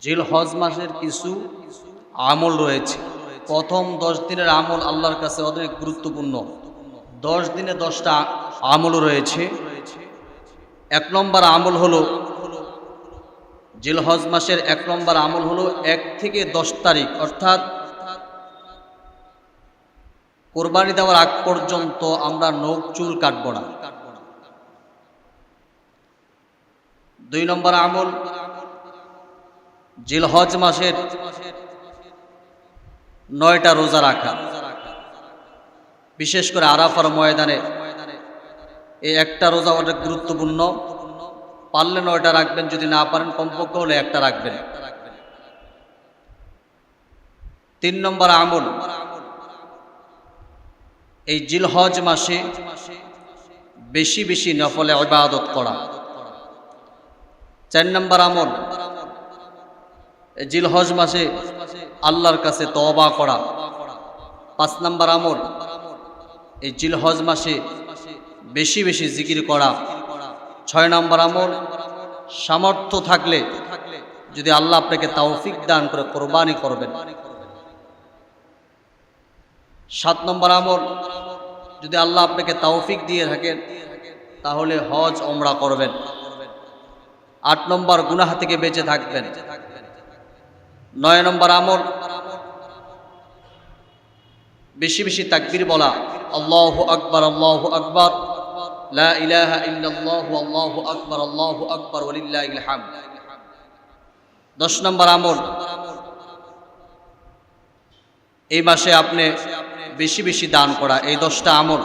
জিল হজ মাসের কিছু আমল রয়েছে। প্রথম দশ দিনের আমল আল্লাহর কাছে অনেক গুরুত্বপূর্ণ। দশ দিনে দশটা আমল রয়েছে। এক নম্বর আমল হলো জিল হজ মাসের এক নম্বর আমল হলো এক থেকে দশ তারিখ, অর্থাৎ কোরবানি দেওয়ার আগ পর্যন্ত আমরা নখ, চুল কাটব না। দুই নম্বর আমল জিলহজ মাসের নয়টা রোজা রাখা। বিশেষ করে আরাফার ময়দানে এই একটা রোজা অনেক গুরুত্বপূর্ণ। পারলে নয়টা রাখবেন, যদি না পারেন কমপক্ষে হলে একটা রাখবেন। তিন নম্বর আমল, এই জিলহজ মাসে বেশি বেশি নফলে ইবাদত করা। চার নম্বর আমল জিলহজ মাসে আল্লাহর কাছে তওবা করা। পাঁচ নম্বর আমল, এই জিলহজ মাসে বেশি বেশি জিকির করা। ছয় নম্বর আমল, সামর্থ্য থাকলে যদি আল্লাহ আপনাকে তাওফিক দান করে কোরবানি করবেন। সাত নম্বর আমল, যদি আল্লাহ আপনাকে তাওফিক দিয়ে থাকেন, তাহলে হজ ওমরা করবেন। আট নম্বর গুনাহ থেকে বেঁচে থাকবেন। নয় নম্বর আমল। বেশি বেশি তাকবীর বলা, আল্লাহ আকবর আল্লাহ আকবর দশ নম্বর আমল। এই মাসে আপনি বেশি বেশি দান করা, এই দশটা আমল।